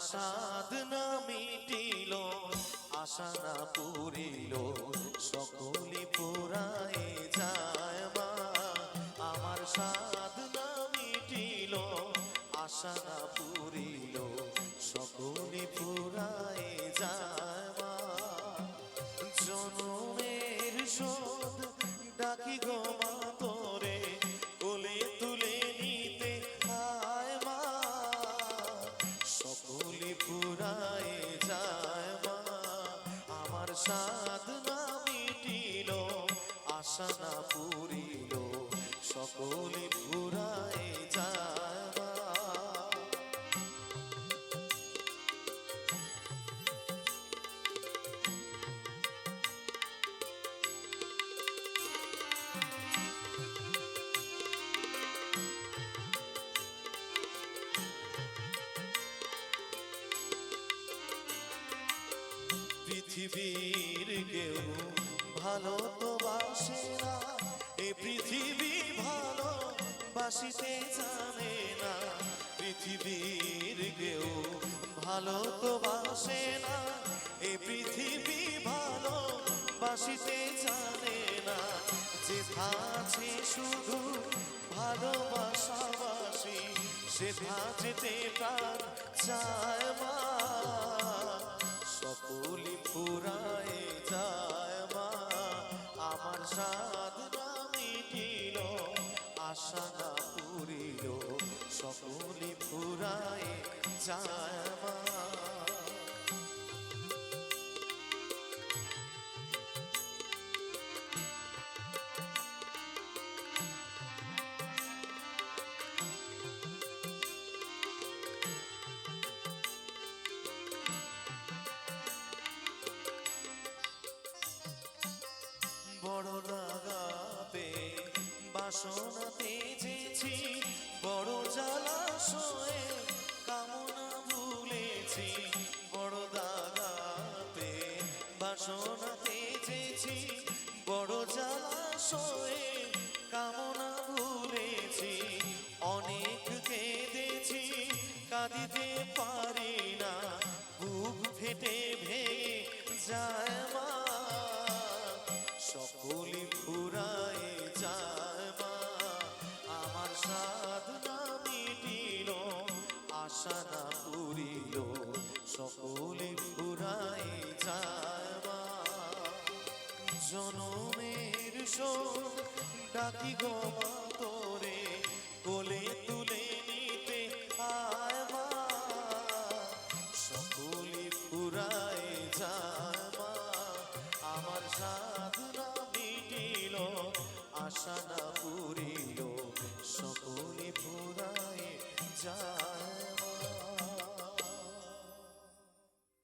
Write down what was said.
সাধনা মিটিল, আশা না পুরিল, সকলি পুরায় যায় মা। আমার সাধনা মিটিল, আশা না পুরিল, সকলি পুরায় যায় মা। জনমের শোধ ডাকি গো আমার সাধনা মিটিল আশা না পুরিল সকলে পুরায় পৃথিবীর কেউ ভালো তো বাসে না। এ পৃথিবী ভালো, বাসিতে জানে না। পৃথিবীর কেউ ভালো তো বাসে না। এ পৃথিবী ভালো, বাসিতে জানে না। যে আছে শুধু ভালোবাসাবাসি সে যেতে প্রাণ চায় মা। আমার সাধনা মিটিল আশা না পুরিল সকলি ফুরায় যায়। বাসনা তেজেছি বড় জ্বালাশয়ে কামনা ভুলেছি, বড় দাগাতে বাসনা তেজেছি বড় জ্বালাশয়ে কামনা ভুলেছি, অনেক কেঁদেছি, কাঁদিতে পারি না, বুক ফেটে ভেঙে যায় বাসনা পুরিল, সকলে পুরাই যাবা। জনমের শোন ডাকি গো তোরে কোলে তুলে নিতে আয়মা সকলে পুরাই যাবা, আমার সাধনা মিটিল আশা না পুরিল, সকলে পুরাই যা